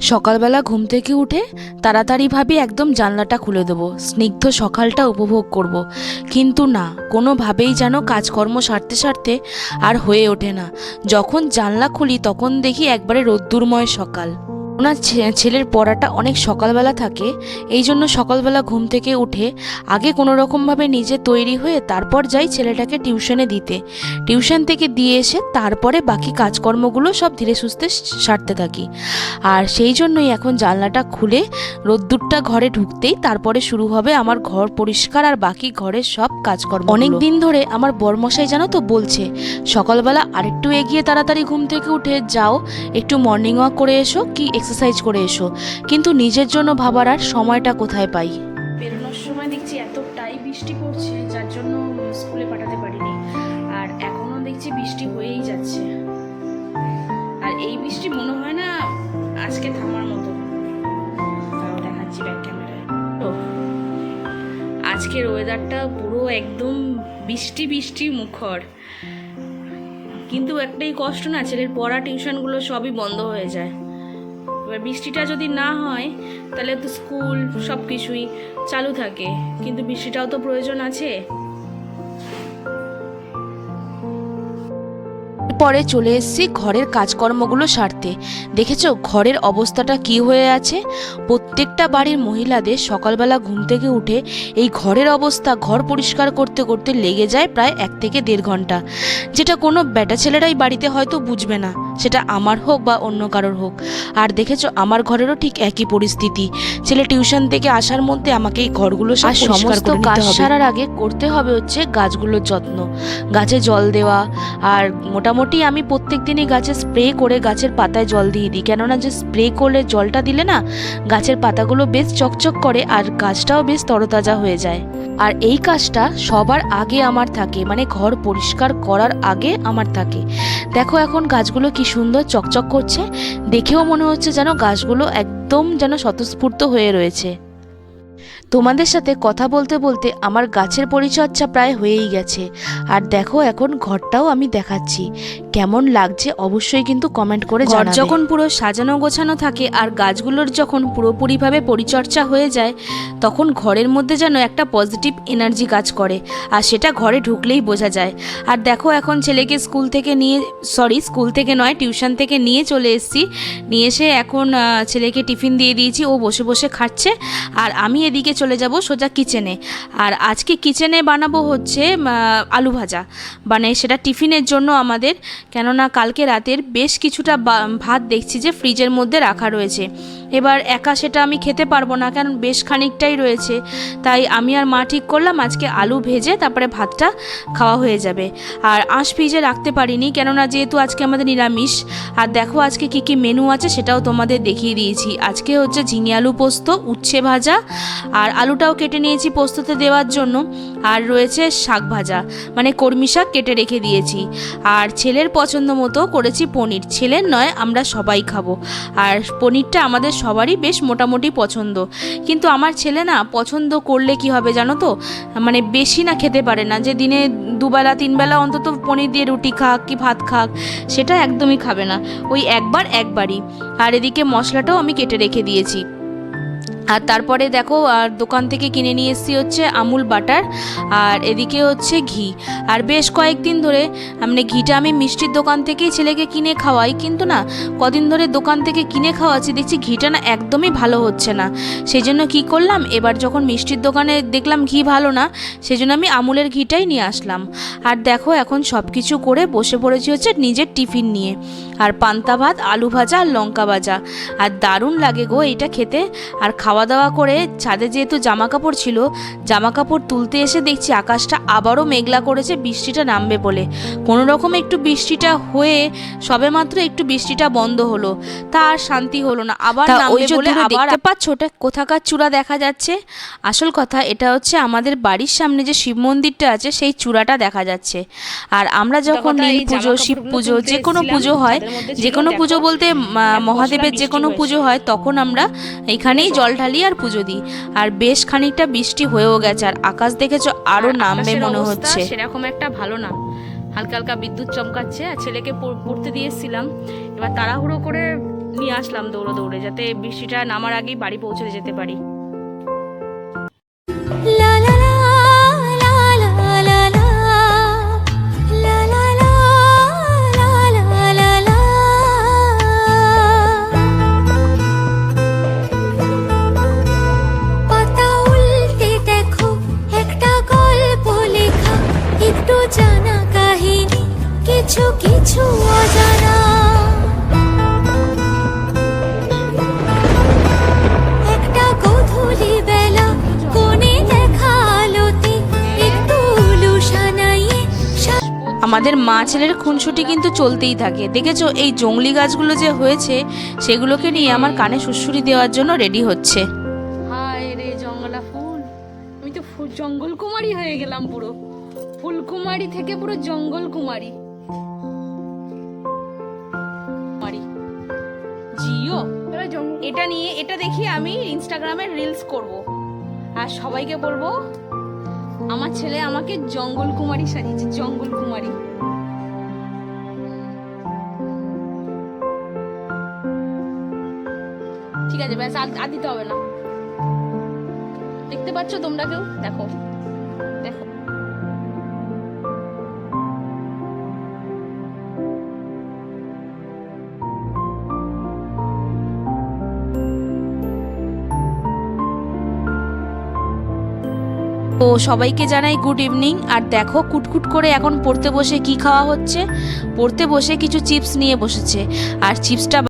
সকালবেলা ঘুম থেকে উঠে তাড়াতাড়ি ভাবি একদম জানলাটা খুলে দেব, স্নিগ্ধ সকালটা উপভোগ করব। কিন্তু না, কোনোভাবেই যেন কাজকর্ম সারতে সারতে আর হয়ে ওঠে না যখন জানলা খুলি তখন দেখি একবারে রোদ্দুরময় সকাল ওনার ছেলের পড়াটা অনেক সকালবেলা থাকে এই জন্য সকালবেলা ঘুম থেকে উঠে আগে কোনো রকমভাবে নিজে তৈরি হয়ে তারপর যাই ছেলেটাকে টিউশনে দিতে। টিউশন থেকে দিয়ে এসে তারপরে বাকি কাজকর্মগুলো সব ধীরে সুস্থে সারতে থাকি। আর সেই জন্যই এখন জানলাটা খুলে রোদ্দুরটা ঘরে ঢুকতেই তারপরে শুরু হবে আমার ঘর পরিষ্কার আর বাকি ঘরের সব কাজকর্ম অনেক দিন ধরে আমার বরমশাই জানো তো বলছে, সকালবেলা আরেকটু এগিয়ে তাড়াতাড়ি ঘুম থেকে উঠে যাও, একটু মর্নিং ওয়াক করে এসো, কি এক্সারসাইজ করে এসো। কিন্তু নিজের জন্য ভাবার আর সময়টা কোথায় পাই? বেরোনোর সময় দেখছি এতটাই বৃষ্টি পড়ছে, যার জন্য স্কুলে পাঠাতে পারিনি। আর এখনও দেখছি বৃষ্টি হয়েই যাচ্ছে। আর এই বৃষ্টি মনে হয় না আজকে থামার মতো। দেখাচ্ছি ব্যাক ক্যামেরায় আজকের ওয়েদারটা পুরো একদম বৃষ্টি বৃষ্টি মুখর। কিন্তু একটাই কষ্ট না, ছেলের পড়া টিউশনগুলো সবই বন্ধ হয়ে যায়। এবার বৃষ্টিটা যদি না হয়, তাহলে তো স্কুল সব কিছুই চালু থাকে। কিন্তু বৃষ্টিটাও তো প্রয়োজন আছে। পরে চলে এসেছি ঘরের কাজকর্মগুলো সারতে। দেখেছ ঘরের অবস্থাটা কি হয়ে আছে? প্রত্যেকটা বাড়ির মহিলাদের সকালবেলা ঘুম থেকে উঠে এই ঘরের অবস্থা ঘর পরিষ্কার করতে করতে লেগে যায় প্রায় এক থেকে দেড় ঘণ্টা। যেটা কোনো বেটা ছেলেরাই বাড়িতে হয়তো বুঝবে না। সেটা আমার হোক বা অন্য কারোর হোক। আর দেখেছ আমার ঘরেরও ঠিক একই পরিস্থিতি। ছেলে টিউশন থেকে আসার মধ্যে আমাকে এই ঘরগুলো আর সমস্ত কাজ সারার আগে করতে হবে হচ্ছে গাছগুলোর যত্ন। গাছে জল দেওয়া আর মোটামুটি আমি প্রত্যেক দিনই গাছে স্প্রে করে গাছের পাতায় জল দিয়ে দিই। কেননা যে স্প্রে করলে জলটা দিলে না গাছের পাতাগুলো বেশ চকচক করে আর গাছটাও বেশ তরতাজা হয়ে যায়। আর এই কাজটা সবার আগে আমার থাকে মানে ঘর পরিষ্কার করার আগে আমার থাকে। দেখো এখন গাছগুলো কি সুন্দর চকচক করছে। দেখেও মনে হচ্ছে যেন গাছগুলো একদম যেন স্বতঃস্ফূর্ত হয়ে রয়েছে। তোমাদের সাথে কথা বলতে বলতে আমার গাছের পরিচর্যা প্রায় হয়েই গেছে। আর দেখো, এখন ঘরটাও আমি দেখাচ্ছি। কেমন লাগছে অবশ্যই কিন্তু কমেন্ট করে ঘর যখন পুরো সাজানো গোছানো থাকে আর গাছগুলোর যখন পুরোপুরিভাবে পরিচর্যা হয়ে যায় তখন ঘরের মধ্যে যেন একটা পজিটিভ এনার্জি কাজ করে আর সেটা ঘরে ঢুকলেই বোঝা যায়। আর দেখো এখন ছেলেকে স্কুল থেকে নিয়ে সরি স্কুল থেকে নয় টিউশন থেকে নিয়ে চলে এসেছি। নিয়ে এসে এখন ছেলেকে টিফিন দিয়ে দিয়েছি ও বসে বসে খাচ্ছে। আর আমি এদিকে চলে যাব সোজা কিচেনে আর আজকে কিচেনে বানাবো হচ্ছে আলু ভাজা। মানে সেটা টিফিনের জন্য আমাদের কেননা কালকে রাতের বেশ কিছুটা ভাত দেখছি যে ফ্রিজের মধ্যে রাখা রয়েছে। এবার একা সেটা আমি খেতে পারব না, কারণ বেশ খানিকটাই রয়েছে। তাই আমি আর মা ঠিক করলাম আজকে আলু ভেজে তারপরে ভাতটা খাওয়া হয়ে যাবে। আর আঁশ ফ্রিজে রাখতে পারিনি, কেননা যেহেতু আজকে আমাদের নিরামিষ, আর দেখো আজকে কি কি মেনু আছে সেটাও তোমাদের দেখিয়ে দিয়েছি। আজকে হচ্ছে ঝিঙে আলু পোস্ত, উচ্ছে ভাজা, আর আলুটাও কেটে নিয়েছি পোস্ততে দেওয়ার জন্য। আর রয়েছে শাক ভাজা মানে কর্মী শাক কেটে রেখে দিয়েছি। আর ছেলের পছন্দ মতো করেছি পনির, ছেলের নয়, আমরা সবাই খাব। আর পনিরটা আমাদের সবারই বেশ মোটামুটি পছন্দ। কিন্তু আমার ছেলে না পছন্দ করলে কি হবে জানো তো? মানে বেশি না খেতে পারে না। যে দিনে দুবেলা, তিনবেলা অন্তত পনির দিয়ে রুটি খাক কি ভাত খাক, সেটা একদমই খাবে না। ওই একবার, একবারই। আর এদিকে মশলাটাও আমি কেটে রেখে দিয়েছি। আর তারপরে দেখো, আর দোকান থেকে কিনে নিয়ে এসেছি হচ্ছে আমুল বাটার, আর এদিকে হচ্ছে ঘি। আর বেশ কয়েকদিন ধরে মানে ঘিটা আমি মিষ্টির দোকান থেকেই ছেলেকে কিনে খাওয়াই, কিন্তু না, কদিন ধরে দোকান থেকে কিনে খাওয়াচ্ছি, দেখছি ঘিটা না একদমই ভালো হচ্ছে না। সেই জন্য কী করলাম, এবার যখন মিষ্টির দোকানে দেখলাম ঘি ভালো না সেই জন্য আমি আমুলের ঘিটাই নিয়ে আসলাম। আর দেখো, এখন সব কিছু করে বসে পড়েছি হচ্ছে নিজের টিফিন নিয়ে। আর পান্তা ভাত, আলু ভাজা আর লঙ্কা ভাজা। আর দারুণ লাগে গো এটা খেতে। আর খাওয়া দাওয়া করে ছাদে যেহেতু জামা কাপড় ছিল জামা কাপড় তুলতে এসে দেখছি আকাশটা আবারও মেঘলা করেছে বৃষ্টিটা নামবে বলে। কোনো রকম একটু বৃষ্টিটা হয়ে সবেমাত্র একটু বৃষ্টিটা বন্ধ হলো। তা আর শান্তি হলো না আবার ওই বলে আবার দেখতে পাচ্ছ ওটা কোথাকার চূড়া দেখা যাচ্ছে? আসল কথা এটা হচ্ছে আমাদের বাড়ির সামনে যে শিব মন্দিরটা আছে সেই চূড়াটা দেখা যাচ্ছে। আর আমরা যখন নীল পুজো শিব পুজো যে কোনো পুজো হয় যে কোনো পুজো বলতে মহাদেবের যে কোনো পুজো হয় তখন আমরা এখানেই জল ঢালি আর পুজো দিই। আর বেশ খানিকটা বৃষ্টি হয়েও গেছে আর আকাশ দেখেছ আরও আর নামবে মনে হচ্ছে। সেরকম একটা ভালো না। হালকা হালকা বিদ্যুৎ চমকাচ্ছে আর ছেলেকে পড়তে দিয়েছিলাম এসেছিলাম। এবার তাড়াহুড়ো করে নিয়ে আসলাম দৌড়ে দৌড়ে যাতে বৃষ্টিটা নামার আগেই বাড়ি পৌঁছে যেতে পারি। কিছু কিছু অজানা। একটা গধূলি বেলা কোণে দেখা আলোতে একটু লুসানাইয়ে আমাদের মা ছেলের খুনসুটি কিন্তু চলতেই থাকে। দেখেছ এই জংলি গাছগুলো যে হয়েছে সেগুলোকে নিয়ে আমার কানে সুসুরি দেওয়ার জন্য রেডি হচ্ছে। হায় রে জঙ্গলা ফুল। আমি তো ফুল জঙ্গল কুমারী হয়ে গেলাম পুরো। ফুল কুমারী থেকে পুরো জঙ্গল কুমারী জিও এটা নিয়ে এটা দেখি আমি ইনস্টাগ্রামে রিলস করব। আর সবাইকে বলব আমার ছেলে আমাকে জঙ্গল কুমারী সাজিয়েছে জঙ্গল কুমারী। ঠিক আছে ব্যাস আর দিতে হবে না। দেখতে পাচ্ছ তোমরা কেউ? দেখো। তো সবাইকে জানাই গুড ইভিনিং আর দেখো, কুটকুট করে এখন পড়তে বসে কি খাওয়া হচ্ছে? পড়তে বসে কিছু চিপস নিয়ে বসেছে। আর চিপসটা